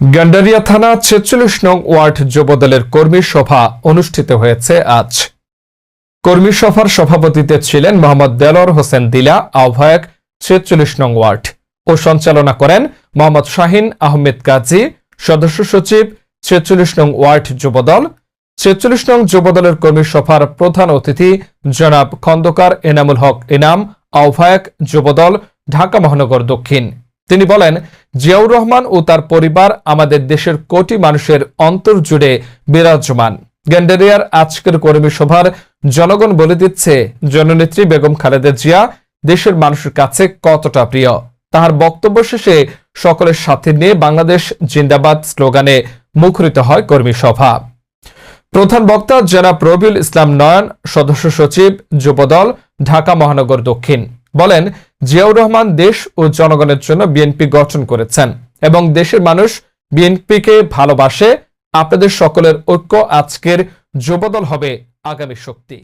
গান্ডারিয়া থানা ছেচল্লিশ নং ওয়ার্ড যুবদলের কর্মী সভা অনুষ্ঠিত হয়েছে আজ। কর্মী সভার সভাপতিতে ছিলেন মোহাম্মদ দেলর হোসেন দিলা, আহ্বায়ক ছেচল্লিশ নং ওয়ার্ড ও সঞ্চালনা করেন মোহাম্মদ শাহিন আহমেদ কাজী, সদস্য সচিব ছেচল্লিশ নং ওয়ার্ড যুবদল। ছেচল্লিশ নং যুবদলের কর্মী সভার প্রধান অতিথি জনাব খন্দকার এনামুল হক ইনাম আহ্বায়ক যুবদল, ঢাকা মহানগর দক্ষিণ। তিনি বলেন, জিয়াউর রহমান ও তার পরিবার আমাদের দেশের কোটি মানুষের অন্তর জুড়ে বিরাজমান। গ্যান্ডারিয়ার আজকের কর্মী সভার জনগণ বলে দিচ্ছে, জননেত্রী বেগম খালেদা জিয়া দেশের মানুষের কাছে কতটা প্রিয়। তাহার বক্তব্য শেষে সকলের সাথে নিয়ে বাংলাদেশ জিন্দাবাদ স্লোগানে মুখরিত হয় কর্মী সভা। প্রধান বক্তা জনাব রবিউল ইসলাম নয়ন, সদস্য সচিব যুবদল, ঢাকা মহানগর দক্ষিণ। বলেন জিয়াউর রহমান দেশ ও জনগণের জন্য বিএনপি গঠন করেছেন এবং দেশের মানুষ বিএনপিকে ভালোবাসে। আপনাদের সকলের ঐক্য আজকের যুবদল হবে আগামী শক্তি।